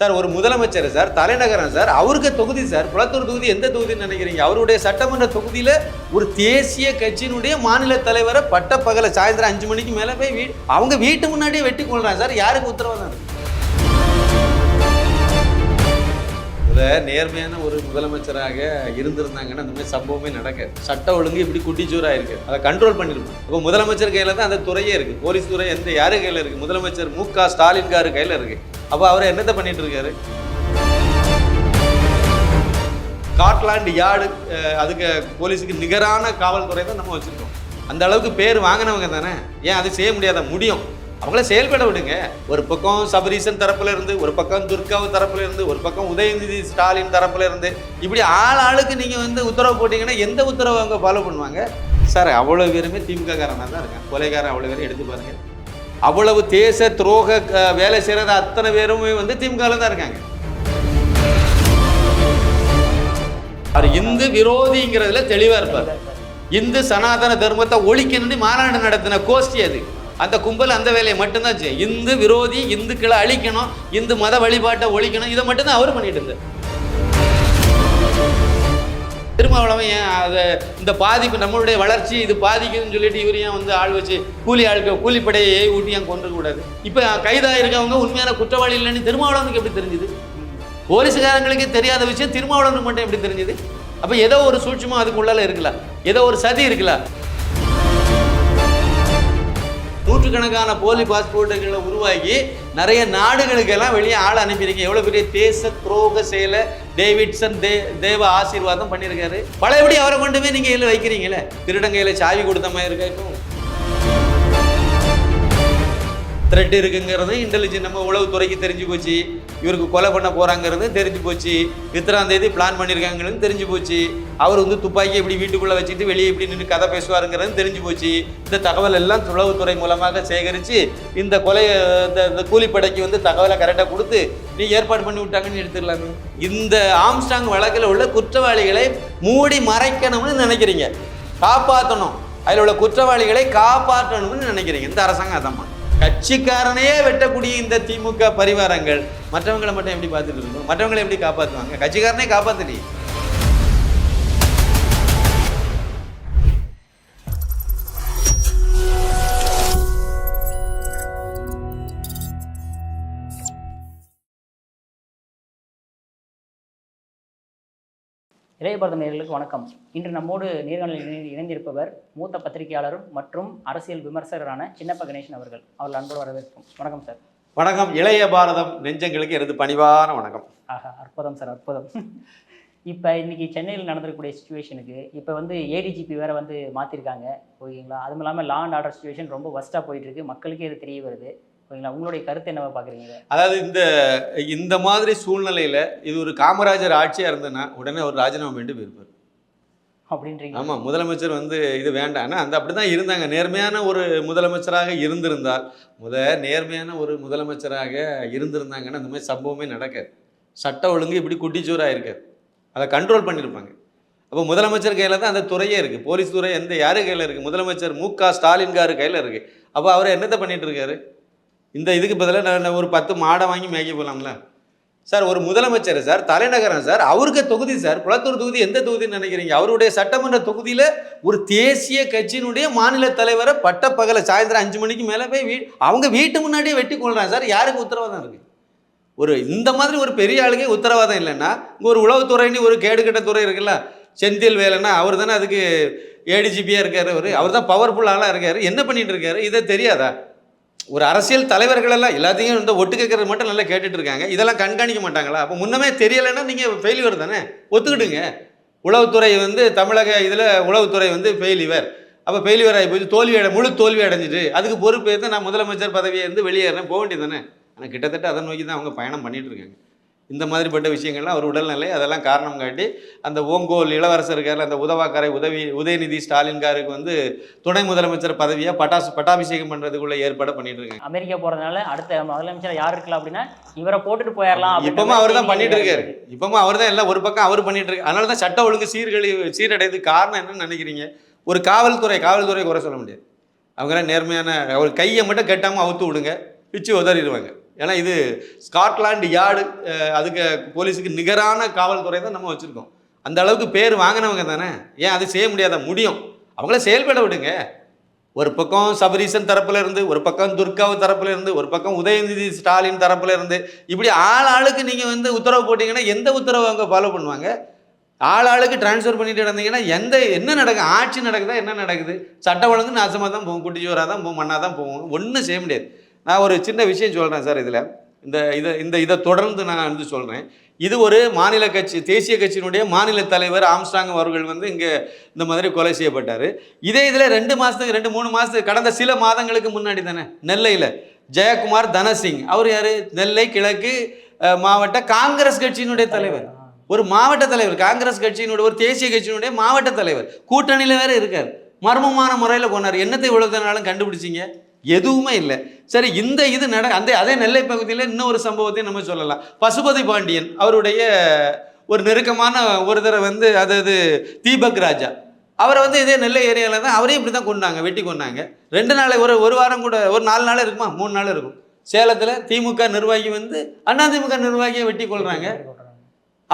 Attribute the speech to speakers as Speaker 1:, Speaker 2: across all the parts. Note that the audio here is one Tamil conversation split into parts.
Speaker 1: சார் ஒரு முதலமைச்சர் சார் தலைநகரம் சார் அவருக்கு தொகுதி சார் குளத்தூர் தொகுதி எந்த தொகுதின்னு நினைக்கிறீங்க? அவருடைய சட்டமன்ற தொகுதியில் ஒரு தேசிய கட்சியினுடைய மாநில தலைவரை பட்ட பகல சாயந்தரம் அஞ்சு மணிக்கு மேலே போய் வீ அவங்க வீட்டு முன்னாடியே வெட்டி கொள்றாங்க சார். யாருக்கு உத்தரவாதம்? இருக்குது இதை நேர்மையான ஒரு முதலமைச்சராக இருந்திருந்தாங்கன்னா அந்த மாதிரி சம்பவமே நடக்காது. சட்ட ஒழுங்கு இப்படி குட்டிச்சூராக இருக்கு அதை கண்ட்ரோல் பண்ணிருக்கோம் இப்போ முதலமைச்சர் கையில் தான் அந்த துறையே இருக்கு. போலீஸ் துறை எந்த யாரு கையில் இருக்கு? முதலமைச்சர் மு க ஸ்டாலின் காரு கையில் இருக்கு. அப்போ அவர் என்னத்தை பண்ணிட்டு இருக்காரு? ஸ்காட்லாண்டு யார்டு அதுக்கு போலீஸுக்கு நிகரான காவல்துறை தான் நம்ம வச்சுருக்கோம். அந்த அளவுக்கு பேர் வாங்கினவங்க தானே? ஏன் அது செய்ய முடியாத முடியும்? அவங்கள செயல்பட விடுங்க. ஒரு பக்கம் சபரீசன் தரப்புல இருந்து ஒரு பக்கம் துர்காவு தரப்புல இருந்து ஒரு பக்கம் உதயநிதி ஸ்டாலின் தரப்புல இருந்து. இப்படி ஆள் ஆளுக்கு நீங்க வந்து உத்தரவு போட்டீங்கன்னா எந்த உத்தரவு அவங்க ஃபாலோ பண்ணுவாங்க? சார் அவ்வளோ பேருமே திமுக காரனாக தான் இருக்காங்க. கொலைகாரன் அவ்வளோ பேரும் எடுத்து பாருங்க. அவ்வளவு தேச துரோக வேலை செய்கிறத அத்தனை பேருமே வந்து திமுகவில் தான் இருக்காங்க. அவர் இந்து விரோதிங்கிறதுல தெளிவாக இருப்பார். இந்து சனாதன தர்மத்தை ஒழிக்கணும்னு மாநாடு நடத்தின கோஷ்டி அது. அந்த கும்பல் அந்த வேலையை மட்டும்தான் செய்யும் இந்து விரோதி இந்துக்களை அழிக்கணும் இந்து மத வழிபாட்டை ஒழிக்கணும் இதை மட்டும்தான் அவர் பண்ணிட்டு இருந்தார். திருமாவளவன் ஏன் அதை இந்த பாதிப்பு நம்மளுடைய வளர்ச்சி இது பாதிக்குதுன்னு சொல்லிட்டு இவர் ஏன் வந்து ஆள் வச்சு கூலி ஆளுக்கு கூலிப்படையை ஏ ஊட்டி ஏன் கொண்டுக்கூடாது இப்போ கைதாக இருக்கவங்க உண்மையான குற்றவாளி இல்லைன்னு திருமாவளவனுக்கு எப்படி தெரிஞ்சுது? போலீஸ்காரங்களுக்கு தெரியாத விஷயம் திருமாவளவனுக்கு மட்டும் எப்படி தெரிஞ்சுது? அப்போ ஏதோ ஒரு சூட்சமாக அதுக்குள்ளால இருக்கலாம் ஏதோ ஒரு சதி இருக்கலாம் நூற்றுக்கணக்கான போலி பாஸ்போர்ட்டுகளை உருவாக்கி நிறைய நாடுகளுக்கெல்லாம் வெளியே ஆள் அனுப்பியிருக்கீங்க. எவ்வளோ பெரிய தேச துரோக செயலை டேவிட்சன் தே தேவ ஆசீர்வாதம் பண்ணியிருக்காரு. பழையபடி அவரை கொண்டு போய் நீங்கள் இதில் வைக்கிறீங்களே? திருடங்கையில் சாவி கொடுத்த மாதிரி இருக்கா த்ரெட் இருக்குங்கிறது இன்டெலிஜென்ட் நம்ம உளவுத்துறைக்கு தெரிஞ்சு போச்சு. இவருக்கு கொலை பண்ண போகிறாங்கிறது தெரிஞ்சு போச்சு. இத்தனாம் தேதி பிளான் பண்ணியிருக்காங்கன்னு தெரிஞ்சு போச்சு. அவர் வந்து துப்பாக்கி இப்படி வீட்டுக்குள்ளே வச்சுட்டு வெளியே இப்படி நின்று கதை பேசுவாருங்கிறது தெரிஞ்சு போச்சு. இந்த தகவல் எல்லாம் உளவுத்துறை மூலமாக சேகரித்து இந்த கொலை இந்த இந்த கூலிப்படைக்கு வந்து தகவலை கரெக்டாக கொடுத்து நீ ஏற்பாடு பண்ணி விட்டாங்கன்னு எடுத்துடலாமே இந்த ஆம்ஸ்டாங் வழக்கில் உள்ள குற்றவாளிகளை மூடி மறைக்கணும்னு நினைக்கிறீங்க. காப்பாற்றணும் அதில் உள்ள குற்றவாளிகளை காப்பாற்றணும்னு நினைக்கிறீங்க. இந்த அரசாங்கம் அதாம்மா கட்சிக்காரனையே வெட்டக்கூடிய இந்த திமுக பரிவாரங்கள் மற்றவங்களை மட்டும் எப்படி பார்த்துட்டு இருக்கணும்? மற்றவங்களை எப்படி காப்பாற்றுவாங்க கட்சிக்காரனே காப்பாற்றலையே
Speaker 2: இளைய பாரத நேயர்களுக்கு வணக்கம். இன்று நம்மோடு நேர்காணலில் இணை- இணைந்திருப்பவர் மூத்த பத்திரிகையாளரும் மற்றும் அரசியல் விமர்சகரான சின்னப்ப கணேசன் அவர்கள். அவர்கள் அன்போடு வரவேற்கும் வணக்கம் சார்.
Speaker 1: வணக்கம். இளைய பாரதம் நெஞ்சங்களுக்கு எனது பணிவான வணக்கம்.
Speaker 2: ஆஹா அற்புதம் சார் அற்புதம். இப்போ இன்னைக்கு சென்னையில் நடந்திருக்கக்கூடிய சுச்சுவேஷனுக்கு இப்போ வந்து ஏடிஜிபி வேற வந்து மாற்றிருக்காங்க ஓகேங்களா? அதுவும் இல்லாமல் லா அண்ட் ஆர்டர் சுச்சுவேஷன் ரொம்ப ஒஸ்ட்டாக போயிட்டு இருக்கு. மக்களுக்கே இது தெரிய வருது. ஓகேங்களா உங்களுடைய கருத்து என்னவா பார்க்குறீங்க
Speaker 1: அதாவது இந்த இந்த மாதிரி சூழ்நிலையில இது ஒரு காமராஜர் ஆட்சியா இருந்ததுன்னா உடனே ஒரு ராஜினாமா பண்ணிட்டு போயிருப்பார்
Speaker 2: அப்படின்றீங்க.
Speaker 1: ஆமா முதலமைச்சர் வந்து இது வேண்டாம்னா அந்த அப்படிதான் இருந்தாங்க. நேர்மையான ஒரு முதலமைச்சராக இருந்திருந்தால் முத நேர்மையான ஒரு முதலமைச்சராக இருந்திருந்தாங்கன்னா அந்த மாதிரி சம்பவமே நடக்காது. சட்ட ஒழுங்கு இப்படி குட்டிச்சூரா இருக்காது அதை கண்ட்ரோல் பண்ணியிருப்பாங்க அப்போ முதலமைச்சர் கையில் தான் அந்த துறையே இருக்குது போலீஸ் துறை எந்த யாரு கையில் இருக்குது முதலமைச்சர் மு க ஸ்டாலின் காரு கையில் இருக்குது அப்போ அவர் என்னத்தை பண்ணிட்டு இருக்காரு? இந்த இதுக்கு பதிலாக நான் ஒரு பத்து மாடை வாங்கி மேய்க்க போகலாம்ல சார் ஒரு முதலமைச்சர் சார் தலைநகரம் சார் அவருக்கு தொகுதி சார் குளத்தூர் தொகுதி எந்த தொகுதின்னு நினைக்கிறீங்க? அவருடைய சட்டமன்ற தொகுதியில் ஒரு தேசிய கட்சியினுடைய மாநில தலைவரை பட்ட பகல சாயந்தரம் அஞ்சு மணிக்கு மேலே போய் வீ அவங்க வீட்டு முன்னாடியே வெட்டி கொள்றாங்க சார். யாருக்கு உத்தரவாதம் இருக்குது ஒரு இந்த மாதிரி ஒரு பெரிய ஆளுக்கே உத்தரவாதம் இல்லைன்னா இங்கே ஒரு உளவுத்துறைன்னு ஒரு கேடுகட்ட துறை இருக்குல்ல செந்தில் வேலைன்னா அவர் தானே அதுக்கு ஏடிஜிபியாக இருக்கார் அவர். அவர் தான் பவர்ஃபுல் ஆளாக என்ன பண்ணிட்டு இருக்காரு? இதை தெரியாதா? ஒரு அரசியல் தலைவர்கள் எல்லாம் எல்லாத்தையும் இந்த ஒட்டு கேட்கறது மட்டும் நல்லா கேட்டுட்டு இருக்காங்க இதெல்லாம் கண்காணிக்க மாட்டாங்களா? அப்போ முன்னமே தெரியலைன்னா நீங்கள் ஃபெயிலியர் தானே? ஒத்துக்கிடுங்க. உளவுத்துறை வந்து தமிழக இதில் உளவுத்துறை வந்து ஃபெயிலிவர் அப்போ ஃபெயிலிவர் ஆகி போச்சு தோல்வி அடை முழு தோல்வி அடைஞ்சிட்டு அதுக்கு பொறுப்பு எடுத்து நான் முதலமைச்சர் பதவியை இருந்து வெளியேறேன் போக வேண்டியது தானே? ஆனால் கிட்டத்தட்ட அதை நோக்கி தான் அவங்க பயணம் பண்ணிட்டு இருக்காங்க இந்த மாதிரிப்பட்ட விஷயங்கள்லாம் அவர் உடல்நிலை அதெல்லாம் காரணம் காட்டி அந்த ஓங்கோல் இளவரசர் இருக்கார்ல அந்த உதவாக்கரை உதவி உதயநிதி ஸ்டாலின்காருக்கு வந்து துணை முதலமைச்சர் பதவியை பட்டாசு பட்டாபிஷேகம் பண்ணுறதுக்குள்ள ஏற்பாடு பண்ணிட்டு இருக்காங்க
Speaker 2: அமெரிக்கா போகிறதுனால அடுத்த முதலமைச்சர் யார் இருக்கலாம் அப்படின்னா இவரை போட்டுட்டு போயிடலாம்
Speaker 1: இப்பவும் அவர் தான் பண்ணிட்டு இருக்காரு
Speaker 2: இருக்கு.
Speaker 1: இப்பவும் அவர் தான் எல்லாம் ஒரு பக்கம் அவர் பண்ணிட்டு இருக்கு அதனால தான் சட்ட ஒழுங்கு சீர்கழி சீரடைது காரணம் என்னன்னு நினைக்கிறீங்க? ஒரு காவல்துறை காவல்துறை குறை சொல்ல முடியாது. அவங்களாம் நேர்மையான அவர் கையை மட்டும் கட்டாமல் அவுத்து விடுங்க பிச்சு உதறிடுவாங்க. ஏன்னா இது ஸ்காட்லாண்ட் யார்டு அதுக்கு போலீஸுக்கு நிகரான காவல்துறை தான் நம்ம வச்சுருக்கோம். அந்த அளவுக்கு பேர் வாங்கினவங்க தானே? ஏன் அது செய்ய முடியாதா முடியும்? அவங்கள செயல்பட விடுங்க. ஒரு பக்கம் சபரீசன் தரப்புல இருந்து ஒரு பக்கம் துர்காவு தரப்புல இருந்து ஒரு பக்கம் உதயநிதி ஸ்டாலின் தரப்புல இருந்து இப்படி ஆள் ஆளுக்கு நீங்க வந்து உத்தரவு போட்டீங்கன்னா எந்த உத்தரவு அவங்க ஃபாலோ பண்ணுவாங்க? ஆள் ஆளுக்கு டிரான்ஸ்ஃபர் பண்ணிட்டு இருந்தீங்கன்னா எந்த என்ன நடக்கும் ஆட்சி நடக்குதா என்ன நடக்குது? சட்டம் ஒழுங்கு நாசமாக தான் போகும் குட்டிச்சோராக தான் போகும் மண்ணாக தான் போகும் ஒன்றும் செய்ய முடியாது. நான் ஒரு சின்ன விஷயம் சொல்கிறேன் சார் இதில். இந்த இதை இந்த இதை தொடர்ந்து நான் வந்து சொல்கிறேன் இது ஒரு மாநில கட்சி தேசிய கட்சியினுடைய மாநில தலைவர் ஆம்ஸ்டாங் அவர்கள் வந்து இங்கே இந்த மாதிரி கொலை செய்யப்பட்டார். இதே இதில் ரெண்டு மாதத்துக்கு ரெண்டு மூணு மாதத்துக்கு கடந்த சில மாதங்களுக்கு முன்னாடி தானே நெல்லையில் ஜெயக்குமார் தனசிங். அவர் யார்? நெல்லை கிழக்கு மாவட்ட காங்கிரஸ் கட்சியினுடைய தலைவர். ஒரு மாவட்ட தலைவர் காங்கிரஸ் கட்சியினுடைய ஒரு தேசிய கட்சியினுடைய மாவட்ட தலைவர். கூட்டணியில் வேறு இருக்கார். மர்மமான முறையில் கொண்டார். என்னத்தை இவ்வளோ நாளும் கண்டுபிடிச்சிங்க? எதுவுமே இல்லை. சரி இந்த இது நட அந்த அதே நெல்லை பகுதியில் இன்னொரு சம்பவத்தையும் நம்ம சொல்லலாம். பசுபதி பாண்டியன் அவருடைய ஒரு நெருக்கமான ஒருத்தரை வந்து அதாவது தீபக் ராஜா. அவரை வந்து இதே நெல்லை ஏரியாவில் தான் அவரையும் இப்படி தான் கொண்டாங்க வெட்டி கொண்டாங்க ரெண்டு நாளை ஒரு ஒரு வாரம் கூட ஒரு நாலு நாள் இருக்குமா? மூணு நாள் இருக்கும். சேலத்தில் திமுக நிர்வாகி வந்து அதிமுக நிர்வாகியை வெட்டி கொள்கிறாங்க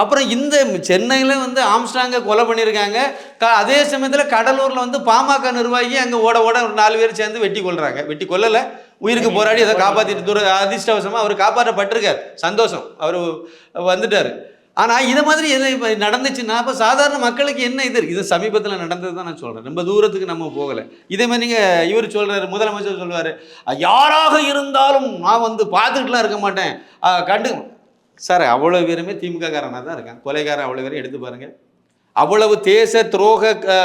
Speaker 1: அப்புறம் இந்த சென்னையில் வந்து ஆம்ஸ்டாங்கை கொலை பண்ணியிருக்காங்க. க அதே சமயத்தில் கடலூரில் வந்து பாமக நிர்வாகி அங்கே ஓட ஓட ஒரு நாலு பேர் சேர்ந்து வெட்டி கொள்றாங்க வெட்டி கொல்லலை. உயிருக்கு போராடி அதை காப்பாற்றிட்டு தூர அதிர்ஷ்டவசமாக அவர் காப்பாற்றப்பட்டிருக்கார். சந்தோஷம். அவர் வந்துட்டார். ஆனால் இதை மாதிரி எது இப்போ நடந்துச்சுன்னா அப்போ சாதாரண மக்களுக்கு என்ன இது? இது சமீபத்தில் நடந்தது தான் நான் சொல்கிறேன் ரொம்ப தூரத்துக்கு நம்ம போகலை. இதே மாதிரி நீங்கள் இவர் சொல்கிறாரு முதலமைச்சர் சொல்லுவார் யாராக இருந்தாலும் நான் வந்து பார்த்துக்கிட்டுலாம் இருக்க மாட்டேன். கண்டு சார் அவ்வளோ பேருமே திமுககாரனாக தான் இருக்கான் கொலைகாரன் அவ்வளோ பேரும் எடுத்து பாருங்கள் அவ்வளவு தேச துரோக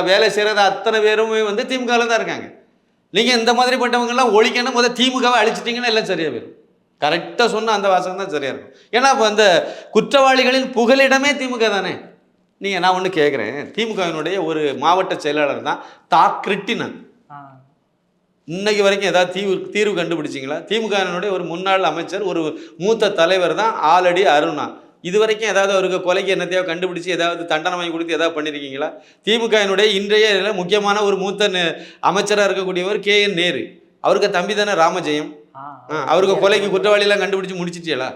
Speaker 1: வேலை செய்கிறத அத்தனை பேருமே வந்து திமுகவில் தான் இருக்காங்க. நீங்கள் இந்த மாதிரிப்பட்டவங்கெல்லாம் ஒழிக்கணும் முதல் திமுகவை அழிச்சிட்டிங்கன்னா எல்லாம் சரியாக போயிடும். கரெக்டாக சொன்ன அந்த வாசகம் தான் சரியாக இருக்கும். ஏன்னா இப்போ அந்த குற்றவாளிகளின் புகலிடமே திமுக தானே? நீங்கள் நான் ஒன்று கேட்குறேன் திமுகவினுடைய ஒரு மாவட்ட செயலாளர் தான் தா கிருட்டினன் இன்னைக்கு வரைக்கும் ஏதாவது தீர்வு தீர்வு கண்டுபிடிச்சிங்களா? திமுகவினுடைய ஒரு முன்னாள் அமைச்சர் ஒரு மூத்த தலைவர் தான் ஆலடி அருணா. இது வரைக்கும் ஏதாவது அவருக்கு கொலைக்கு என்னத்தையோ கண்டுபிடிச்சி ஏதாவது தண்டனை வாங்கி கொடுத்து ஏதாவது பண்ணியிருக்கீங்களா திமுகவினுடைய இன்றைய முக்கியமான ஒரு மூத்த நெ- அமைச்சரா இருக்கக்கூடியவர் கே என் நேரு. அவருக்கு தம்பி தானே ராமஜெயம். அவருக்கு கொலைக்கு குற்றவாளியெல்லாம் கண்டுபிடிச்சு முடிச்சிட்டீங்களா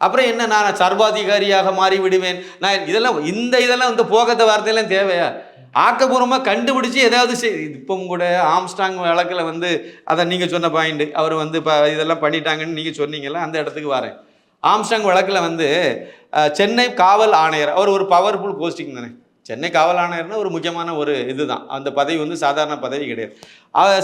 Speaker 1: அப்புறம் என்ன நான் சர்வாதிகாரியாக மாறி விடுவேன் நான் இதெல்லாம் இந்த இதெல்லாம் வந்து போகத்த வார்த்தையெல்லாம் தேவையா? ஆக்கப்பூர்வமாக கண்டுபிடிச்சி ஏதாவது செய் இப்போவும் கூட ஆம்ஸ்டாங் வழக்கில் வந்து அதை நீங்கள் சொன்ன பாயிண்ட் அவர் வந்து இப்போ இதெல்லாம் பண்ணிட்டாங்கன்னு நீங்கள் சொன்னீங்கல்ல அந்த இடத்துக்கு வரேன். ஆம்ஸ்டாங் வழக்கில் வந்து சென்னை காவல் ஆணையர் அவர் ஒரு பவர்ஃபுல் போஸ்டிங் தானே. சென்னை காவல் ஆணையர்னா ஒரு முக்கியமான ஒரு இதுதான். அந்த பதவி வந்து சாதாரண பதவி கிடையாது.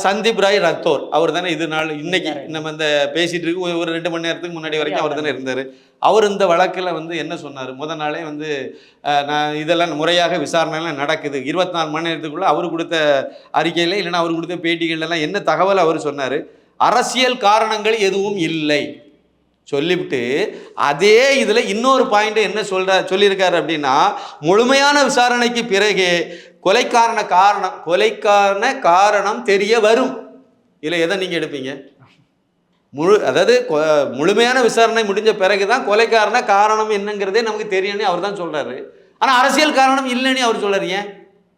Speaker 1: சந்தீப் ராய் ரத்தோர் அவர் தானே இது நாள் இன்னைக்கு நம்ம இந்த பேசிட்டு இருக்கு. ஒரு- ஒரு ரெண்டு மணி நேரத்துக்கு முன்னாடி வரைக்கும் அவர் தானே இருந்தார். அவர் இந்த வழக்கில் வந்து என்ன சொன்னார்? முத நாளே வந்து நான் இதெல்லாம் முறையாக விசாரணைலாம் நடக்குது. இருபத்தி நாலு மணி நேரத்துக்குள்ள அவர் கொடுத்த அறிக்கையில் இல்லைன்னா அவர் கொடுத்த பேட்டிகள்லாம் என்ன தகவல் அவர் சொன்னார்? அரசியல் காரணங்கள் எதுவும் இல்லை. சொல்லிவிட்டு அதே இதில் இன்னொரு பாயிண்ட்டை என்ன சொல்கிற சொல்லியிருக்காரு அப்படின்னா முழுமையான விசாரணைக்கு பிறகு கொலைக்காரண காரணம் கொலைக்காரண காரணம் தெரிய வரும். இதில் எதை நீங்கள் எடுப்பீங்க? முழு அதாவது கொ- முழுமையான விசாரணை முடிஞ்ச பிறகு தான் கொலைக்காரண காரணம் என்னங்கிறதே நமக்கு தெரியும்னு அவர் தான் சொல்கிறாரு ஆனால் அரசியல் காரணம் இல்லைன்னு அவர் சொல்கிறார் ஏன்?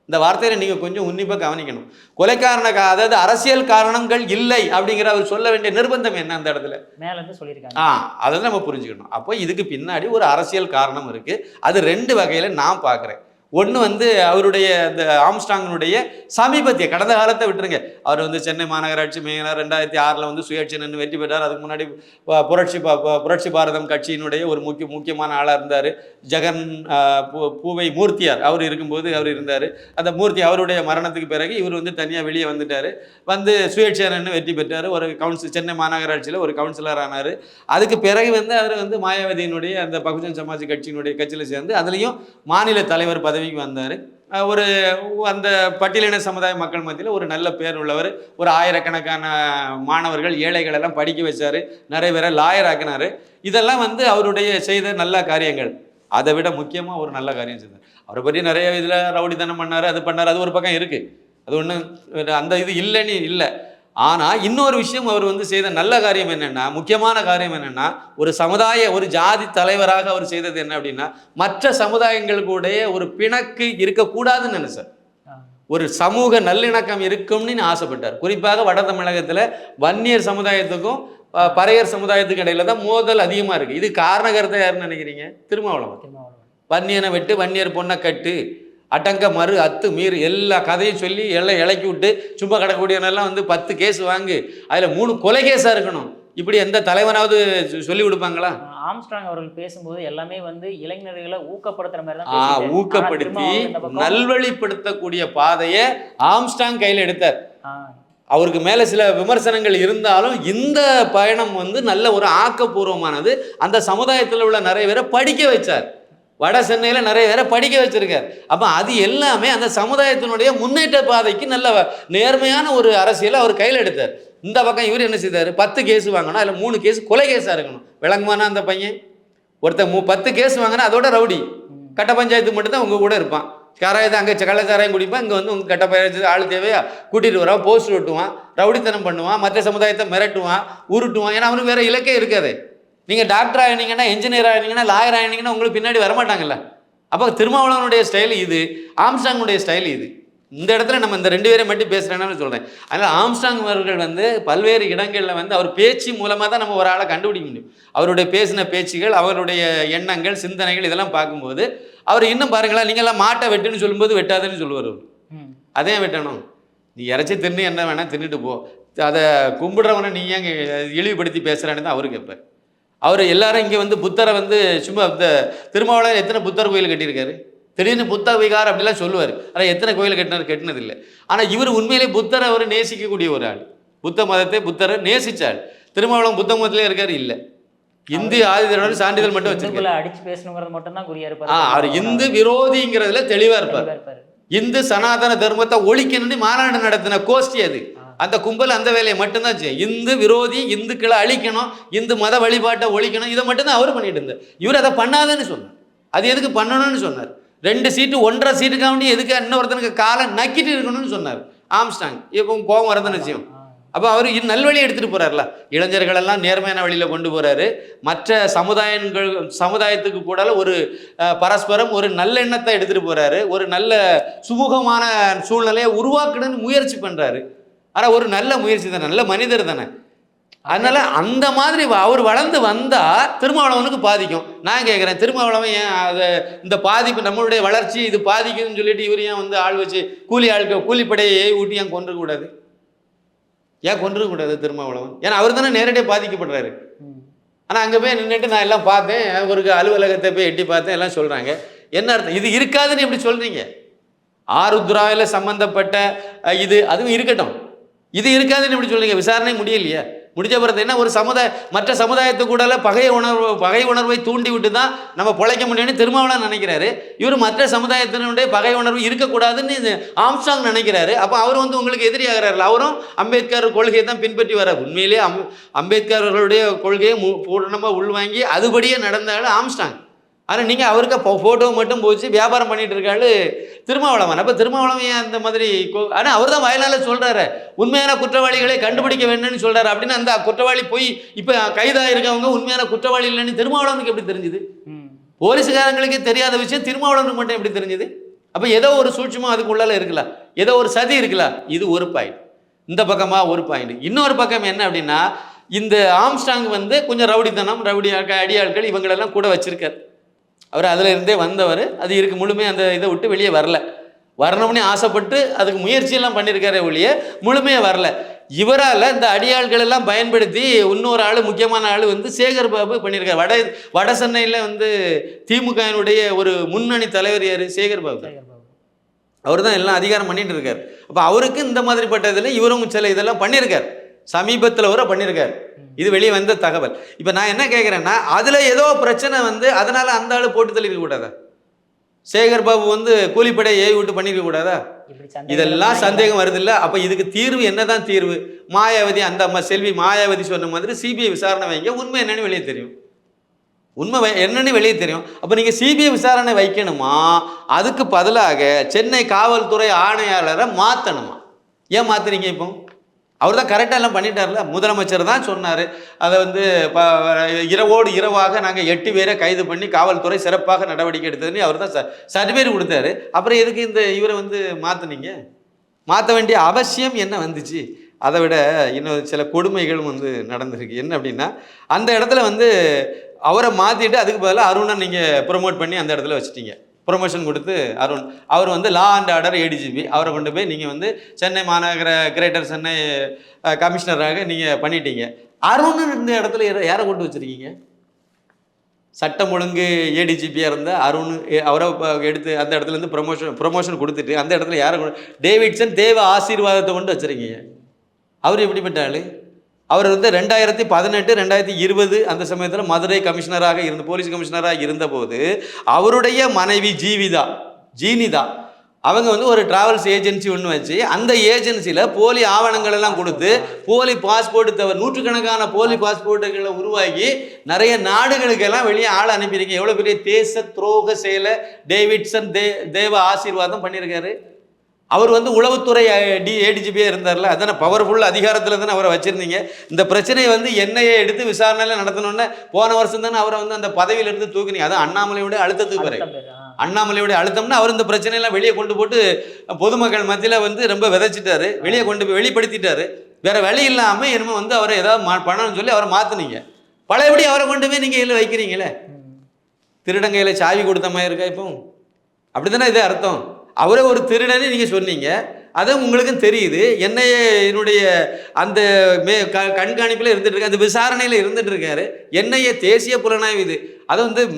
Speaker 1: இந்த வார்த்தையில நீங்கள் கொஞ்சம் உன்னிப்பாக கவனிக்கணும். கொலைக்காரண அதாவது அரசியல் காரணங்கள் இல்லை அப்படிங்கிற அவர் சொல்ல வேண்டிய நிர்பந்தம் என்ன அந்த இடத்துல?
Speaker 2: மேல இருந்து சொல்லியிருக்காங்க.
Speaker 1: ஆ அதை நம்ம புரிஞ்சுக்கணும். அப்போ இதுக்கு பின்னாடி ஒரு அரசியல் காரணம் இருக்கு. அது ரெண்டு வகையில் நான் பார்க்குறேன். ஒன்று வந்து அவருடைய அந்த ஆம்ஸ்டாங்கினுடைய சமீபத்திய கடந்த காலத்தை விட்டுருங்க. அவர் வந்து சென்னை மாநகராட்சி மேயர் ரெண்டாயிரத்தி ஆறில் வந்து சுயேட்சை நின்று வெற்றி பெற்றார். அதுக்கு முன்னாடி புரட்சி பா- புரட்சி பாரதம் கட்சியினுடைய ஒரு முக்கிய முக்கியமான ஆளாக இருந்தார். ஜெகன் பூ- பூவை மூர்த்தியார் அவர் இருக்கும்போது அவர் இருந்தார். அந்த மூர்த்தி அவருடைய மரணத்துக்கு பிறகு இவர் வந்து தனியாக வெளியே வந்துட்டார். வந்து சுயேட்சை நின்று வெற்றி பெற்றார். ஒரு கவுன்சில் சென்னை மாநகராட்சியில் ஒரு கவுன்சிலர் ஆனார். அதுக்கு பிறகு வந்து அவர் வந்து மாயாவதியினுடைய அந்த பகுஜன் சமாஜ் கட்சியினுடைய கட்சியில் சேர்ந்து அதுலேயும் மாநில தலைவர் பதவி பதவிக்கு வந்தார். ஒரு அந்த பட்டியலின சமுதாய மக்கள் மத்தியில் ஒரு நல்ல பேர் உள்ளவர். ஒரு ஆயிரக்கணக்கான மாணவர்கள் ஏழைகள் எல்லாம் படிக்க வச்சார். நிறைய பேரை லாயர் ஆக்கினார். இதெல்லாம் வந்து அவருடைய செய்த நல்ல காரியங்கள். அதை விட முக்கியமாக ஒரு நல்ல காரியம் செய்தார் அவரை பற்றி நிறைய இதில் ரவுடித்தனம் பண்ணார் அது பண்ணார் அது ஒரு பக்கம் இருக்குது அது ஒன்றும் அந்த இது இல்லைன்னு இல்லை. ஆனால் இன்னொரு விஷயம் அவர் வந்து செய்த நல்ல காரியம் என்னென்னா முக்கியமான காரியம் என்னென்னா ஒரு சமுதாய ஒரு ஜாதி தலைவராக அவர் செய்தது என்ன அப்படின்னா மற்ற சமுதாயங்களுடைய ஒரு பிணக்கு இருக்கக்கூடாதுன்னு நினைச்சார். ஒரு சமூக நல்லிணக்கம் இருக்கும்னு ஆசைப்பட்டார். குறிப்பாக வட தமிழகத்தில் வன்னியர் சமுதாயத்துக்கும் பறையர் சமுதாயத்துக்கும் இடையில தான் மோதல் அதிகமாக இருக்குது இது காரணகர்த்தா யாருன்னு நினைக்கிறீங்க? திருமாவளவன். வன்னியனை வெட்டு வன்னியர் பொண்ணை கட்டு. அட்டங்க மறு அத்து மீறு எல்லா கதையும் சொல்லி எல்லாம் இலக்கி விட்டு சும்மா கிடக்கூடியவனெல்லாம் வந்து பத்து கேஸ் வாங்கு. அதில் மூணு கொலை கேஸாக இருக்கணும். இப்படி எந்த தலைவனாவது சொல்லி கொடுப்பாங்களா
Speaker 2: ஆம்ஸ்ட்ராங் அவர்கள் பேசும்போது எல்லாமே வந்து இளைஞர்களை ஊக்கப்படுத்துற மாதிரி தான்
Speaker 1: ஊக்கப்படுத்தி நல்வழிப்படுத்தக்கூடிய பாதையை ஆம்ஸ்டாங் கையில் எடுத்தார். அவருக்கு மேலே சில விமர்சனங்கள் இருந்தாலும் இந்த பயணம் வந்து நல்ல ஒரு ஆக்கப்பூர்வமானது. அந்த சமுதாயத்தில் உள்ள நிறைய பேரை படிக்க வச்சார். வட சென்னையில் நிறைய பேரை படிக்க வச்சுருக்கார். அப்போ அது எல்லாமே அந்த சமுதாயத்தினுடைய முன்னேற்ற பாதைக்கு நல்ல நேர்மையான ஒரு அரசியலை அவர் கையில் எடுத்தார். இந்த பக்கம் இவர் என்ன செய்தார்? பத்து கேஸ் வாங்கணும் அதில் மூணு கேஸ் கொலை கேஸாக இருக்கணும். விளங்குமானா அந்த பையன்? ஒருத்தன் மூ பத்து கேஸ் வாங்கினா அதோட ரவுடி. கட்ட பஞ்சாயத்து மட்டும்தான் உங்கள் கூட இருப்பான். சாராயத்தை அங்கே கள்ளச்சாராயம் குடிப்பான். இங்கே வந்து உங்கள் கட்ட பஞ்சாயத்து ஆள் தேவையா? கூட்டிகிட்டு வரான் போஸ்ட் ஒட்டுவான் ரவுடித்தனம் பண்ணுவான் மற்ற சமுதாயத்தை மிரட்டுவான் உருட்டுவான். ஏன்னா அவனுக்கு வேறு இலக்கே இருக்காது. நீங்கள் டாக்டர் ஆகினீங்கன்னா இன்ஜினியர் ஆகினீங்கன்னா லாயர் ஆகினீங்கன்னா உங்களுக்கு பின்னாடி வரமாட்டாங்கல்ல. அப்போ திருமாவளவனுடைய ஸ்டைல் இது ஆம்ஸ்டாங்குடைய ஸ்டைல் இது. இந்த இடத்துல நம்ம இந்த ரெண்டு பேரை மட்டும் பேசுகிறேன்னு சொல்கிறேன் அதனால் ஆம்ஸ்டாங் அவர்கள் வந்து பல்வேறு இடங்களில் வந்து அவர் பேச்சு மூலமாக தான் நம்ம ஒரு ஆளை கண்டுபிடிக்க முடியும். அவருடைய பேசின பேச்சுகள் அவருடைய எண்ணங்கள் சிந்தனைகள் இதெல்லாம் பார்க்கும்போது அவர் இன்னும் பாருங்களேன் நீங்கள்லாம் மாட்டை வெட்டுன்னு சொல்லும்போது வெட்டாதுன்னு சொல்லுவார் அவர். அதே வெட்டணும். நீ இறைச்சி தின்னு என்ன வேணால் தின்னுட்டு போ. அதை கும்பிடுறவனை நீ ஏன் இழிவுபடுத்தி பேசுகிறான்னு தான் அவர் கேட்பார். அவர் எல்லாரும் இங்கே வந்து புத்தரை வந்து சும்மா இந்த திருமாவளவன் எத்தனை புத்தர் கோயில் கட்டியிருக்காரு? திடீர்னு புத்த விகார் அப்படிலாம் சொல்லுவார். ஆனால் எத்தனை கோயில் கட்டினார் கட்டினதில்லை. ஆனால் இவர் உண்மையிலே புத்தரை அவர் நேசிக்கக்கூடிய ஒரு ஆள். புத்த மதத்தை புத்தரை நேசிச்சாள் திருமாவளவன் புத்த மதத்திலே இருக்காரு? இல்லை. இந்து ஆதிதரோட சான்றிதழ் மட்டும் வச்சிருக்காரு.
Speaker 2: அடிச்சு பேசணுங்கிறது மட்டும் தான் குறியா இருப்பாரு.
Speaker 1: அவர் இந்து விரோதிங்கிறதுல
Speaker 2: தெளிவா இருப்பாரு.
Speaker 1: இந்து சனாதன தர்மத்தை ஒழிக்கணும்னு மாநாடு நடத்தின கோஷ்டி அது. அந்த கும்பல் அந்த வேலையை மட்டும்தான் செய்யும். இந்து விரோதி இந்துக்களை அழிக்கணும் இந்து மத வழிபாட்டை ஒழிக்கணும் இதை மட்டும்தான் அவர் பண்ணிட்டு இருந்தார். இவர் அதை பண்ணாதேன்னு சொன்னார். அது எதுக்கு பண்ணணும்னு சொன்னார். ரெண்டு சீட்டு ஒன்றரை சீட்டுக்காண்டி எதுக்கு இன்னொருத்தனுக்கு காலை நக்கிட்டு இருக்கணும்னு சொன்னார். ஆம்ஸ்டாங். இப்போ கோபம் வரதுன்னு நிச்சயம் அப்போ அவர் நல்வழியை எடுத்துகிட்டு போகிறார்ல இளைஞர்களெல்லாம் நேர்மையான வழியில் கொண்டு போகிறாரு மற்ற சமுதாயங்கள் சமுதாயத்துக்கு கூட ஒரு பரஸ்பரம் ஒரு நல்லெண்ணத்தை எடுத்துகிட்டு போகிறாரு ஒரு நல்ல சுமூகமான சூழ்நிலையை உருவாக்கணும்னு முயற்சி பண்ணுறாரு ஆனால் ஒரு நல்ல முயற்சி தானே நல்ல மனிதர் தானே. அதனால் அந்த மாதிரி வ- அவர் வளர்ந்து வந்தால் திருமாவளவனுக்கு பாதிக்கும். நான் கேட்குறேன் திருமாவளவன் ஏன் அதை இந்த பாதிப்பு நம்மளுடைய வளர்ச்சி இது பாதிக்கும்னு சொல்லிட்டு இவர் ஏன் வந்து ஆள் வச்சு கூலி ஆளுக்கு கூலிப்படையை ஊட்டி ஏன் கொண்டிருக்க ஏன் கொண்டிருக்க கூடாது திருமாவளவன்? ஏன்னா அவர் தானே நேரடியாக பாதிக்கப்படுறாரு. ஆனால் அங்கே போய் நின்றுட்டு நான் எல்லாம் பார்த்தேன் ஒரு அலுவலகத்தை போய் எட்டி பார்த்தேன் எல்லாம் சொல்கிறாங்க என்ன அர்த்தம்? இது இருக்காதுன்னு எப்படி சொல்கிறீங்க ஆருத்ராவில் சம்மந்தப்பட்ட இது அதுவும் இருக்கட்டும். இது இருக்காதுன்னு இப்படி சொல்றீங்க. விசாரணை முடியலையே. முடிஞ்ச பிறகு என்ன? ஒரு சமுதாய மற்ற சமுதாயத்து கூட பகை உணர்வு பகை உணர்வை தூண்டி விட்டு தான் நம்ம பிழைக்க முடியும்னு திருமாவளவன் நினைக்கிறாரு. இவர் மற்ற சமுதாயத்தினுடைய பகை உணர்வு இருக்கக்கூடாதுன்னு இது ஆம்ஸ்டாங் நினைக்கிறாரு. அப்போ அவர் வந்து உங்களுக்கு எதிரியாகிறார்கள் அவரும் அம்பேத்கர் கொள்கையை தான் பின்பற்றி வர்றார். உண்மையிலேயே அம் அம்பேத்கர் அவர்களுடைய கொள்கையை மு பூரணமாக உள்வாங்கி அதுபடியே நடந்தாலும் ஆம்ஸ்டாங் ஆனால் நீங்கள் அவருக்கு ஃபோட்டோ மட்டும் போச்சு வியாபாரம் பண்ணிட்டு இருக்காள் திருமாவளவன். அப்போ திருமாவளவன் அந்த மாதிரி ஆனால் அவர் தான் வயலால சொல்கிறாரு உண்மையான குற்றவாளிகளை கண்டுபிடிக்க வேண்டும்னு சொல்கிறாரு அப்படின்னு அந்த குற்றவாளி போய் இப்போ கைதாயிருக்கவங்க உண்மையான குற்றவாளி இல்லைன்னு திருமாவளவனுக்கு எப்படி தெரிஞ்சுது. போலீஸுக்காரங்களுக்கு தெரியாத விஷயம் திருமாவளவனுக்கு மட்டும் எப்படி தெரிஞ்சுது? அப்போ ஏதோ ஒரு சூட்சமாக அதுக்குள்ளால இருக்குல்ல. ஏதோ ஒரு சதி இருக்குல்ல. இது ஒரு பாயிண்ட் இந்த பக்கமாக ஒரு பாயிண்ட் இன்னொரு பக்கம் என்ன அப்படின்னா இந்த ஆம்ஸ்டாங் வந்து கொஞ்சம் ரவுடித்தனம் ரவுடி அடியாட்கள் இவங்களெல்லாம் கூட வச்சிருக்கார். அவர் அதில் இருந்தே வந்தவர். அது இருக்கு முழுமையாக அந்த இதை விட்டு வெளியே வரல. வரணும்னு ஆசைப்பட்டு அதுக்கு முயற்சியெல்லாம் பண்ணியிருக்காரே ஒழிய முழுமையாக வரல. இவரால் இந்த அடியாள்கள் எல்லாம் பயன்படுத்தி இன்னொரு ஆள் முக்கியமான ஆள் வந்து சேகர் பாபு பண்ணியிருக்காரு வட வட சென்னையில் வந்து திமுகவினுடைய ஒரு முன்னணி தலைவர் யார்? சேகர் பாபு
Speaker 2: சேகர் பாபு.
Speaker 1: அவர் தான் எல்லாம் அதிகாரம் பண்ணிட்டு இருக்கார். அப்போ அவருக்கு இந்த மாதிரிப்பட்ட இதில் இவரும் சில இதெல்லாம் பண்ணியிருக்கார் சமீபத்தில் வர பண்ணியிருக்கார் இது வெளியே வந்த தகவல். இப்போ நான் என்ன கேட்குறேன்னா அதில் ஏதோ பிரச்சனை வந்து அதனால் அந்த ஆள் போட்டு தள்ளிருக்க கூடாதா? சேகர் பாபு வந்து கூலிப்படை ஏவி விட்டு பண்ணியிருக்க கூடாதா? இதெல்லாம் சந்தேகம் வருது இல்லை அப்போ இதுக்கு தீர்வு என்னதான் தீர்வு? மாயாவதி அந்த அம்மா செல்வி மாயாவதி சொன்ன மாதிரி சிபிஐ விசாரணை வைங்க. உண்மை என்னன்னு வெளியே தெரியும். உண்மை என்னன்னு வெளியே தெரியும். அப்போ நீங்கள் சிபிஐ விசாரணை வைக்கணுமா? அதுக்கு பதிலாக சென்னை காவல்துறை ஆணையாளரை மாற்றணுமா ஏன் மாத்துறீங்க இப்போ? அவர் தான் கரெக்டாக எல்லாம் பண்ணிட்டார்ல? முதலமைச்சர் தான் சொன்னார். அதை வந்து ப இரவோடு இரவாக நாங்கள் எட்டு பேரை கைது பண்ணி காவல்துறை சிறப்பாக நடவடிக்கை எடுத்ததுன்னு அவர் தான் சர்டிஃபிகேட் கொடுத்தாரு. அப்புறம் எதுக்கு இந்த இவரை வந்து மாற்றினீங்க மாற்ற வேண்டிய அவசியம் என்ன வந்துச்சு? அதை விட இன்னும் சில கொடுமைகளும் வந்து நடந்திருக்கு. என்ன அப்படின்னா அந்த இடத்துல வந்து அவரை மாற்றிட்டு அதுக்கு பதிலாக அருணை நீங்கள் ப்ரொமோட் பண்ணி அந்த இடத்துல வச்சுட்டீங்க. ப்ரொமோஷன் கொடுத்து அருண் அவர் வந்து லா அண்ட் ஆர்டர் ஏடிஜிபி அவரை கொண்டு போய் நீங்கள் வந்து சென்னை மாநகர கிரேட்டர் சென்னை கமிஷனராக நீங்கள் பண்ணிட்டீங்க. அருண் இந்த இடத்துல யாரை- யாரை கொண்டு வச்சுருக்கீங்க? சட்டம் ஒழுங்கு ஏடிஜிபியாக இருந்த அருண் அவரை எடுத்து அந்த இடத்துலேருந்து ப்ரொமோஷன் ப்ரொமோஷன் கொடுத்துட்டு அந்த இடத்துல யாரை கொண்டு டேவிட்சன் தேவ ஆசீர்வாதத்தை கொண்டு வச்சுருக்கீங்க. அவர் எப்படிப்பட்ட ஆள்? அவர் வந்து ரெண்டாயிரத்தி பதினெட்டு ரெண்டாயிரத்தி இருபது அந்த சமயத்தில் மதுரை கமிஷனராக இருந்த போலீஸ் கமிஷனராக இருந்தபோது அவருடைய மனைவி ஜீவிதா ஜீனிதா அவங்க வந்து ஒரு டிராவல்ஸ் ஏஜென்சி ஒன்று வச்சு அந்த ஏஜென்சியில் போலி ஆவணங்கள் எல்லாம் கொடுத்து போலி பாஸ்போர்ட் தவிர நூற்றுக்கணக்கான போலி பாஸ்போர்ட்டுகளை உருவாக்கி நிறைய நாடுகளுக்கெல்லாம் வெளியே ஆள் அனுப்பியிருக்கீங்க. எவ்வளோ பெரிய தேச துரோக செயலை டேவிட்சன் தே தேவ ஆசீர்வாதம் பண்ணியிருக்காரு. அவர் வந்து உளவுத்துறை டி ஏடிஜிபியாக இருந்தார்ல அதானே பவர்ஃபுல் அதிகாரத்தில் தானே அவரை வச்சுருந்தீங்க. இந்த பிரச்சனையை வந்து என்னையே எடுத்து விசாரணையில் நடத்தணுன்னு போன வருஷம் தானே அவரை வந்து அந்த பதவியிலிருந்து தூக்குனீங்க. அது அண்ணாமலையோட அழுத்தத்துக்கு பிறகு. அண்ணாமலையோட அழுத்தம்னா அவர் இந்த பிரச்சனையெல்லாம் வெளியே கொண்டு போட்டு பொதுமக்கள் மத்தியில் வந்து ரொம்ப விதைச்சிட்டாரு. வெளியே கொண்டு போய் வெளிப்படுத்திட்டாரு. வேற வழி இல்லாமல் என்னமோ வந்து அவரை ஏதாவது பண்ணணும்னு சொல்லி அவரை மாற்றுனீங்க பழையபடி அவரை கொண்டு போய் நீங்கள் இதில் வைக்கிறீங்களே. திருடங்கையில சாவி கொடுத்த மாதிரி இருக்கா இப்போ அப்படிதானே இது அர்த்தம்? அவரே ஒரு திருடன்னு நீங்கள் சொன்னீங்க. அது உங்களுக்கும் தெரியுது. என்னைய என்னுடைய அந்த மே க கண்காணிப்பில் இருந்துட்டு இருக்கு அந்த விசாரணையில் இருந்துட்டு இருக்காரு. என்னைய தேசிய புலனாய்வு இது. அதை வந்து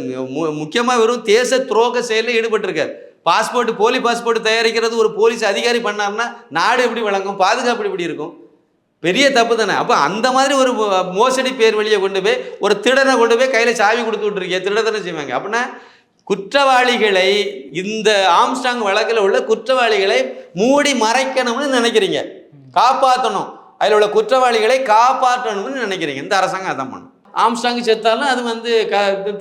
Speaker 1: முக்கியமாக வெறும் தேச துரோக செயலில் ஈடுபட்டிருக்காரு. பாஸ்போர்ட் போலி பாஸ்போர்ட் தயாரிக்கிறது ஒரு போலீஸ் அதிகாரி பண்ணார்னா நாடு எப்படி வழங்கும் பாதுகாப்பு எப்படி இருக்கும்? பெரிய தப்பு தானே. அப்போ அந்த மாதிரி ஒரு மோ- மோசடி பேர் வழியை கொண்டு போய் ஒரு திருடனை கொண்டு போய் கையில் சாவி கொடுத்து விட்ருக்கீங்க திருடத்தனை செய்வாங்க. அப்படின்னா குற்றவாளிகளை இந்த ஆம்ஸ்டாங் வழக்கில் உள்ள குற்றவாளிகளை மூடி மறைக்கணும்னு நினைக்கிறீங்க. காப்பாற்றணும் அதில் உள்ள குற்றவாளிகளை காப்பாற்றணும்னு நினைக்கிறீங்க. இந்த அரசாங்கம் அதான் பண்ணும். ஆம்ஸ்டாங் செத்தாலும் அது வந்து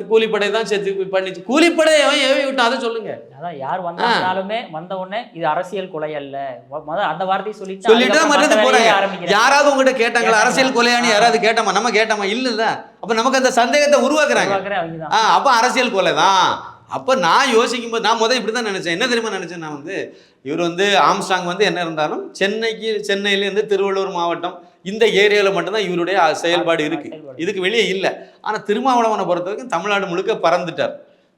Speaker 1: கூலிப்படை தான் செத்து பண்ணிச்சு. கூலிப்படை அவன் ஏவி விட்டான். அதை சொல்லுங்க.
Speaker 2: அதான் யார் வந்தாலுமே வந்த உடனே இது அரசியல் கொலை அல்ல. அந்த வார்த்தையை சொல்லிட்டு
Speaker 1: சொல்லிட்டு
Speaker 2: வேலையை
Speaker 1: போறாங்க. யாராவது உங்ககிட்ட கேட்டாங்களா?
Speaker 2: கேட்டாங்க.
Speaker 1: அரசியல் கொலையானி யாராவது கேட்டோமா? நம்ம கேட்டோமா? இல்லைல்ல அப்ப நமக்கு அந்த சந்தேகத்தை உருவாக்குறாங்க. அப்போ அரசியல் கொலை தான் அப்போ நான் யோசிக்கும் போது நான் முதல் இப்படி தான் நினச்சேன். என்ன தெரியுமா நினச்சேன் நான் வந்து இவர் வந்து ஆம்ஸ்டாங் வந்து என்ன இருந்தாலும் சென்னைக்கு சென்னையிலேருந்து திருவள்ளூர் மாவட்டம் இந்த ஏரியாவில் மட்டும்தான் இவருடைய செயல்பாடு இருக்கு.
Speaker 2: செயல்பாடு.
Speaker 1: இதுக்கு வெளியே இல்லை. ஆனால் திருமாவளவனை பொறுத்த வரைக்கும் தமிழ்நாடு முழுக்க பறந்துட்டார்.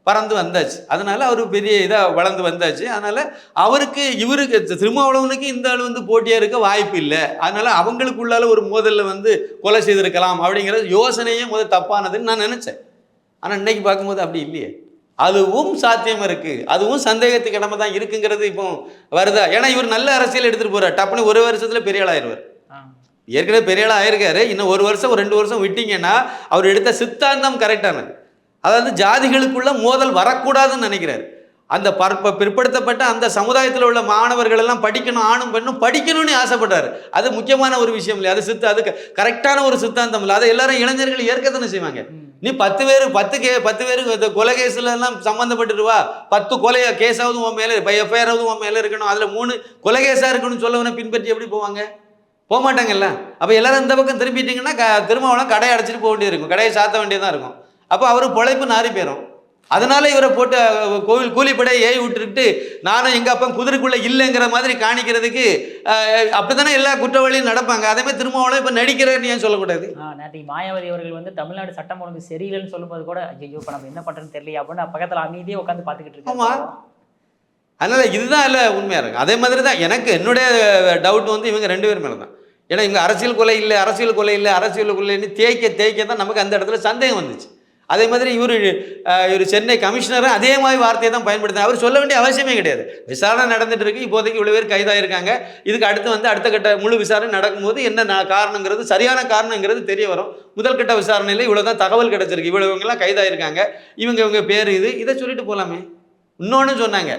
Speaker 1: பறந்து வந்தாச்சு. அதனால அவர் பெரிய இதாக வளர்ந்து வந்தாச்சு. அதனால அவருக்கு இவருக்கு திருமாவளவனுக்கு இந்த ஆள் வந்து போட்டியாக இருக்க வாய்ப்பு இல்லை. அதனால அவங்களுக்குள்ளால ஒரு மோதலில் வந்து கொலை செய்திருக்கலாம் அப்படிங்கிற யோசனையே முதல் தப்பானதுன்னு நான் நினச்சேன். ஆனால் இன்னைக்கு பார்க்கும்போது அப்படி இல்லையே. அதுவும் சாத்தியம் இருக்கு. அதுவும் சந்தேகத்துக்கு இடமா தான் இருக்குங்கிறது இப்போ வருதா? ஏன்னா இவர் நல்ல அரசியல் எடுத்துட்டு போறார். டப்புன்னு ஒரு வருஷத்துல பெரிய ஆளாயிருவார். ஏற்கனவே பெரிய ஆளா ஆயிருக்காரு. இன்னும் ஒரு வருஷம் ஒரு ரெண்டு வருஷம் விட்டீங்கன்னா அவர் எடுத்த சித்தாந்தம் கரெக்டானது அதாவது ஜாதிகளுக்குள்ள மோதல் வரக்கூடாதுன்னு நினைக்கிறாரு. அந்த பற்ப பிற்படுத்தப்பட்ட அந்த சமுதாயத்தில் உள்ள மாணவர்கள் எல்லாம் படிக்கணும் ஆணும் பெண்ணும் படிக்கணும்னு ஆசைப்பட்டாரு. அது முக்கியமான ஒரு விஷயம் இல்லையா? அது சித்த அது கரெக்டான ஒரு சித்தாந்தம் இல்லை. அதை எல்லாரும் இளைஞர்கள் ஏற்கத்தானே செய்வாங்க. நீ பத்து பேர் பத்து கே பத்து பேருக்கு இந்த கொலை கேஸ்ல எல்லாம் சம்மந்தப்பட்டுருவா பத்து கொலை கேஸாவது உன் மேலே இப்போ எஃப்ஐஆராவது உன் மேலே இருக்கணும். அதில் மூணு கொலை கேஸாக இருக்கணும்னு சொல்லவனை பின்பற்றி எப்படி போவாங்க? போக மாட்டாங்கல்ல? அப்போ எல்லாரும் இந்த பக்கம் திரும்பிட்டீங்கன்னா க திருமாவளம் கடையை அடைச்சிட்டு போக வேண்டியது இருக்கும். கடையை சாத்த வேண்டியதாக இருக்கும். அப்போ அவர் பொழைப்பு நாரி போயிடும் அதனால இவரை போட்டு கோவில் கூலிப்படையை ஏவி விட்டுக்கிட்டு நானும் எங்கள் அப்பா குதிரைக்குள்ளே இல்லைங்கிற மாதிரி காணிக்கிறதுக்கு அஹ், அப்படித்தானே எல்லா குற்றவாளியும் நடப்பாங்க? அதே மாதிரி திருமாவளம் இப்போ நடிக்கிறேன்னு ஏன் சொல்லக்கூடாது?
Speaker 2: ஆ, நேற்றைக்கு மாயாவதி அவர்கள் வந்து தமிழ்நாடு சட்டம் ஒழுங்கு சரியில்லைன்னு சொல்லும்போது கூட ஐயோ இப்போ நம்ம என்ன பண்றதுன்னு தெரியல அப்படின்னு பக்கத்துல அமைதியே உட்காந்து பார்த்துக்கிட்டு. இருக்கோம்
Speaker 1: அதனால இதுதான் இல்லை உண்மையாக இருக்கு. அதே மாதிரி தான் எனக்கு என்னுடைய டவுட் வந்து இவங்க ரெண்டு பேர் மேலே தான். ஏன்னா இவங்க அரசியல் கொலை இல்லை அரசியல் கொலை இல்லை அரசியல் கொலைன்னு தேய்க்க தேய்க்க தான் நமக்கு அந்த இடத்துல சந்தேகம் வந்துச்சு. அதே மாதிரி இவர் இவர் சென்னை கமிஷனரும் அதே மாதிரி வார்த்தையை தான் பயன்படுத்தினார். அவர் சொல்ல வேண்டிய அவசியமே கிடையாது. விசாரணை நடந்துட்டு இருக்கு. இப்போதைக்கு இவ்வளோ பேர் கைதாயிருக்காங்க. இதுக்கு அடுத்து வந்து அடுத்த கட்ட முழு விசாரணை நடக்கும்போது என்ன காரணங்கிறது சரியான காரணங்கிறது தெரிய வரும். முதல் கட்ட விசாரணையில் இவ்வளோ தான் தகவல் கிடைச்சிருக்கு. இவ்வளோ இவங்கெல்லாம் கைதாயிருக்காங்க. இவங்க இவங்க பேர் இது. இதை சொல்லிட்டு போகலாமே இன்னொன்று சொன்னாங்க.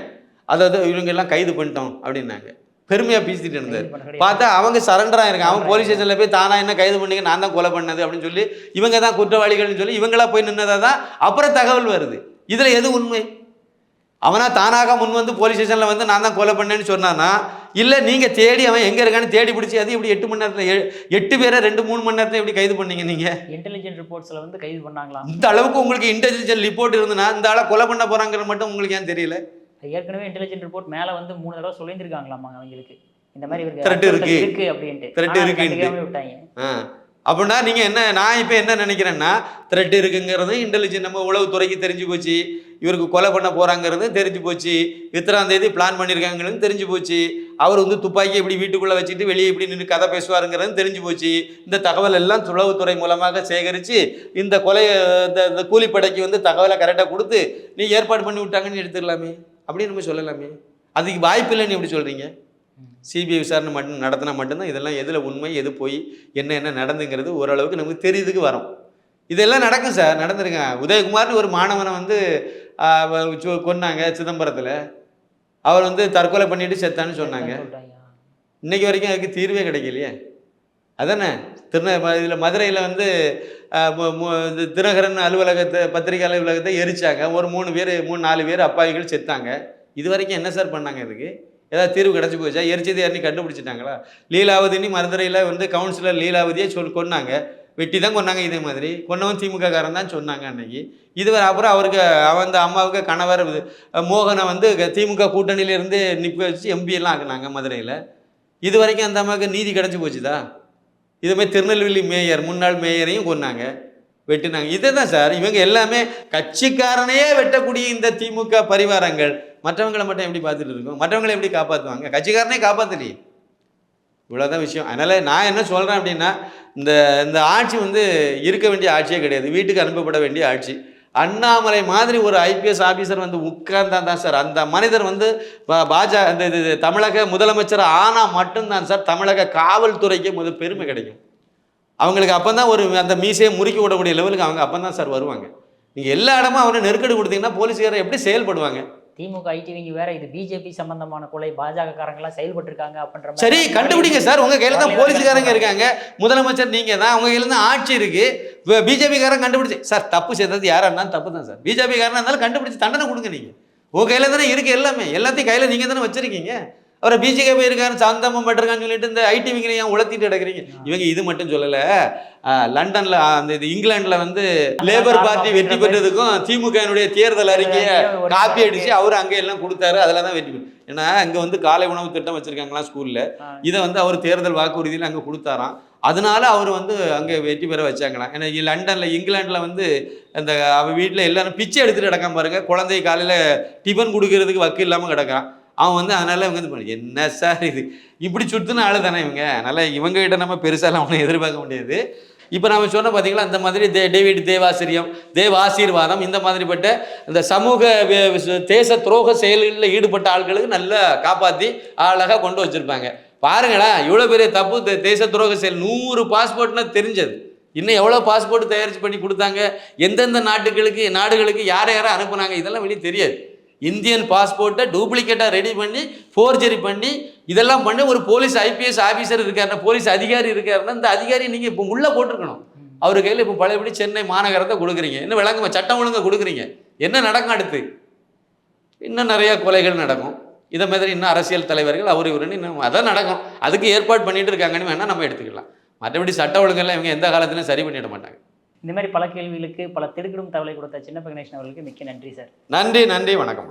Speaker 1: அதாவது இவங்க எல்லாம் கைது பண்ணிட்டோம் அப்படின்னாங்க. பெருமையாக பேசிட்டு இருந்தார் பார்த்தா அவங்க சரண்டராக இருக்காங்க அவன் போலீஸ் ஸ்டேஷனில் போய் தானா என்ன கைது பண்ணீங்க? நான் தான் கொலை பண்ணது அப்படின்னு சொல்லி இவங்க தான் குற்றவாளிகள்னு சொல்லி இவங்களா போய் நின்னதா தான் அப்புறம் தகவல் வருது. இதில் எது உண்மை? அவனா தானாக முன் வந்து போலீஸ் ஸ்டேஷனில் வந்து நான் தான் கொலை பண்ணேன்னு சொன்னானா? இல்லை நீங்கள் தேடி அவன் எங்கே இருக்கான்னு தேடி பிடிச்சி அது இப்படி எட்டு மணி நேரத்தில் எட்டு பேரை ரெண்டு மூணு மணி நேரத்தில் எப்படி கைது பண்ணீங்க நீங்கள்
Speaker 2: இன்டெலிஜென்ட் ரிப்போர்ட்ஸ்ல வந்து கைது பண்ணாங்களாம்.
Speaker 1: இந்த அளவுக்கு உங்களுக்கு இன்டெலிஜென்ட் ரிப்போர்ட் இருந்துன்னா இந்த ஆளை கொலை பண்ண போகிறாங்கிறது மட்டும் உங்களுக்கு ஏன் தெரியல?
Speaker 2: ஏற்கனவே இன்டெலிஜென்ட் ரிப்போர்ட் மேல வந்து மூணு தடவை சொல்லியிருக்காங்களாமா அவங்களுக்கு. இந்த மாதிரி
Speaker 1: இருக்கு.
Speaker 2: இருக்கு அப்படின்ட்டு. விட்டாங்க.
Speaker 1: அப்படின்னா நீங்கள் என்ன நான் இப்போ என்ன நினைக்கிறேன்னா த்ரெட் இருக்குங்கிறது இன்டெலிஜென்ட் நம்ம உளவுத்துறைக்கு தெரிஞ்சு போச்சு. இவருக்கு கொலை பண்ண போகிறாங்கிறது தெரிஞ்சு போச்சு. இத்தனாம் தேதி பிளான் பண்ணியிருக்காங்கிறது தெரிஞ்சு போச்சு. அவர் வந்து துப்பாக்கி எப்படி வீட்டுக்குள்ளே வச்சுட்டு வெளியே இப்படி நின்று கதை பேசுவாருங்கிறது தெரிஞ்சு போச்சு. இந்த தகவல் எல்லாம் உளவுத்துறை மூலமாக சேகரித்து இந்த கொலை இந்த இந்த கூலிப்படைக்கு வந்து தகவலை கரெக்டாக கொடுத்து நீ ஏற்பாடு பண்ணி விட்டாங்கன்னு எடுத்துடலாமே அப்படின்னு நம்ம சொல்லலாமே. அதுக்கு வாய்ப்பு இல்லைன்னு எப்படி சொல்கிறீங்க சிபிஐ விசாரணை மட்டும் நடத்தினா மட்டும்தான் இதெல்லாம் எதில் உண்மை எது போய் என்ன என்ன நடந்துங்கிறது ஓரளவுக்கு நமக்கு தெரியுதுக்கு வரும். இதெல்லாம் நடக்கும் சார். நடந்திருங்க உதயகுமார்னு ஒரு மாணவனை வந்து கொன்னாங்க சிதம்பரத்தில். அவர் வந்து தற்கொலை பண்ணிட்டு செத்தான்னு சொன்னாங்க. இன்னைக்கு வரைக்கும் அதுக்கு தீர்வே கிடைக்கலையே. அதானே? திருந இதில் மதுரையில் வந்து தினகரன் அலுவலகத்தை பத்திரிகை அலுவலகத்தை எரிச்சாங்க. ஒரு மூணு பேர் மூணு நாலு பேர் அப்பாவிகள் செத்தாங்க. இது வரைக்கும் என்ன சார் பண்ணாங்க இதுக்கு? ஏதாவது தீர்வு கிடச்சி போச்சா? எரிச்சது யாருன்னு கண்டுபிடிச்சிட்டாங்களா? லீலாவதினி மதுரையில் வந்து கவுன்சிலர் லீலாவதியே சொல் கொன்னாங்க. வெட்டி தான் கொன்னாங்க இதே மாதிரி. கொன்னவன் திமுக காரன் தான் சொன்னாங்க அன்னைக்கு. இதுவரை அப்புறம் அவருக்கு அவன் அந்த அம்மாவுக்கு கணவர் மோகனை வந்து திமுக கூட்டணியிலேருந்து நிற்க வச்சு எம்பி எல்லாம் ஆக்குனாங்க மதுரையில். இது வரைக்கும் அந்த அம்மாவுக்கு நீதி கிடச்சி போச்சுதா? இதுமாதிரி திருநெல்வேலி மேயர் முன்னாள் மேயரையும் கொன்னாங்க வெட்டினாங்க. இதே தான் சார் இவங்க எல்லாமே கட்சிக்காரனையே வெட்டக்கூடிய இந்த திமுக பரிவாரங்கள். மற்றவங்களை மட்டும் எப்படி பார்த்துட்டு இருக்கோம்? மற்றவங்களை எப்படி காப்பாற்றுவாங்க கட்சிக்காரனே காப்பாற்றலையே இவ்வளோதான் விஷயம். அதனால் நான் என்ன சொல்கிறேன் அப்படின்னா இந்த இந்த ஆட்சி வந்து இருக்க வேண்டிய ஆட்சியே கிடையாது. வீட்டுக்கு அனுப்பப்பட வேண்டிய ஆட்சி. அண்ணாமலை மாதிரி ஒரு ஐபிஎஸ் ஆஃபீஸர் வந்து உட்கார்ந்தா தான் சார். அந்த மனிதர் வந்து பா- பாஜக அந்த இது தமிழக முதலமைச்சர் ஆனால் மட்டும்தான் சார். தமிழக காவல்துறைக்கு முதல் பெருமை கிடைக்கும். அவங்களுக்கு அப்போ தான் ஒரு அந்த மீசையை முறுக்கி விடக்கூடிய லெவலுக்கு அவங்க அப்போ தான் சார் வருவாங்க. நீங்கள் எல்லா இடமும் அவனை நெருக்கடி கொடுத்தீங்கன்னா போலீஸ்காரர் எப்படி செயல்படுவாங்க?
Speaker 2: திமுக ஐடிவிங்க வேற இது பிஜேபி சம்பந்தமான கொலை பாஜக காரங்களாம் செயல்பட்டு இருக்காங்க அப்படின்ற
Speaker 1: சரி கண்டுபிடிங்க சார். உங்க கையில தான் போலீஸ்காரங்க இருக்காங்க. முதலமைச்சர் நீங்க தான். உங்க கையில தான் ஆட்சி இருக்கு. பிஜேபி காரன் கண்டுபிடிச்சு. சார் தப்பு செய்தது யாரா இருந்தாலும் தப்பு தான் சார். பிஜேபி காரனா இருந்தாலும் கண்டுபிடிச்சு தண்டனை கொடுங்க நீங்க. உங்க கையில தானே இருக்கு எல்லாமே. எல்லாத்தையும் கையில நீங்க தானே வச்சிருக்கீங்க. அவரை பிஜேபி இருக்காரு சாந்தமம் பட்டிருக்கான்னு சொல்லிட்டு இந்த ஐடிவிங்களை ஏன் உளத்திட்டு கிடக்குறீங்க? இவங்க இது மட்டும் சொல்லல. லண்டன்ல அந்த இது இங்கிலாந்துல வந்து லேபர் பார்ட்டி வெற்றி பெற்றதுக்கும் திமுகனுடைய தேர்தல் அறிக்கையை காப்பி அடிச்சு அவர் அங்கே எல்லாம் கொடுத்தாரு அதில் தான் வெற்றி பெற்று ஏன்னா அங்கே வந்து காலை உணவு திட்டம் வச்சிருக்காங்களாம் ஸ்கூலில். இதை வந்து அவர் தேர்தல் வாக்குறுதியில் அங்கே கொடுத்தாராம். அதனால அவர் வந்து அங்கே வெற்றி பெற வச்சாங்களாம். ஏன்னா லண்டனில் இங்கிலாண்டில் வந்து அந்த அவ வீட்டில் எல்லாரும் பிச்சை எடுத்துட்டு கிடக்காம பாருங்க. குழந்தை காலையில் டிஃபன் கொடுக்கறதுக்கு வக்கு இல்லாமல் கிடக்கான் அவன் வந்து அதனால இவங்க இது என்ன சார் இது? இப்படி சுத்துன ஆளு தானே இவங்க? அதனால் இவங்க கிட்ட நம்ம பெருசாலாம் ஒன்றும் எதிர்பார்க்க முடியாது. இப்போ நம்ம சொன்ன பார்த்தீங்களா அந்த மாதிரி தே டேவிட் தேவாசிரியம் தேவ ஆசீர்வாதம் இந்த மாதிரிப்பட்ட இந்த சமூக தேச துரோக செயல்களில் ஈடுபட்ட ஆட்களுக்கு நல்லா காப்பாற்றி அழகாக கொண்டு வச்சுருப்பாங்க. பாருங்களேன் இவ்வளோ பெரிய தப்பு தேச துரோக செயல். நூறு பாஸ்போர்ட்னா தெரிஞ்சது. இன்னும் எவ்வளோ பாஸ்போர்ட் தயாரிச்சு பண்ணி கொடுத்தாங்க? எந்தெந்த நாட்டுகளுக்கு நாடுகளுக்கு யாரை யாரை அனுப்புனாங்க? இதெல்லாம் வெளியே தெரியாது. இந்தியன் பாஸ்போர்ட்டை டூப்ளிகேட்டாக ரெடி பண்ணி ஃபோர்ஜரி பண்ணி இதெல்லாம் பண்ணி ஒரு போலீஸ் ஐபிஎஸ் ஆஃபீஸர் இருக்காருன்னா போலீஸ் அதிகாரி இருக்காருன்னா இந்த அதிகாரி நீங்கள் இப்போ உள்ளே போட்டிருக்கணும். அவர் கையில் இப்போ பழையபடி சென்னை மாநகரத்தை கொடுக்குறீங்க. என்ன விளங்குமா? சட்டம் ஒழுங்காக கொடுக்குறீங்க. என்ன நடக்கும் அடுத்து? இன்னும் நிறையா கொலைகள் நடக்கும். இதை மாதிரி இன்னும் அரசியல் தலைவர்கள் அவர் இவருன்னு இன்னும் அதான் நடக்கும். அதுக்கு ஏற்பாடு பண்ணிட்டு இருக்காங்கன்னு வேணால் நம்ம எடுத்துக்கலாம். மற்றபடி சட்ட ஒழுங்கெல்லாம் இவங்க எந்த காலத்துலையும் சரி பண்ணிட மாட்டாங்க.
Speaker 2: இந்த மாதிரி பல கேள்விகளுக்கு பல திடுக்கிடும் தகவலை கொடுத்த சின்ன கணேசன் அவர்களுக்கு மிக்க நன்றி சார்.
Speaker 1: நன்றி நன்றி வணக்கம்.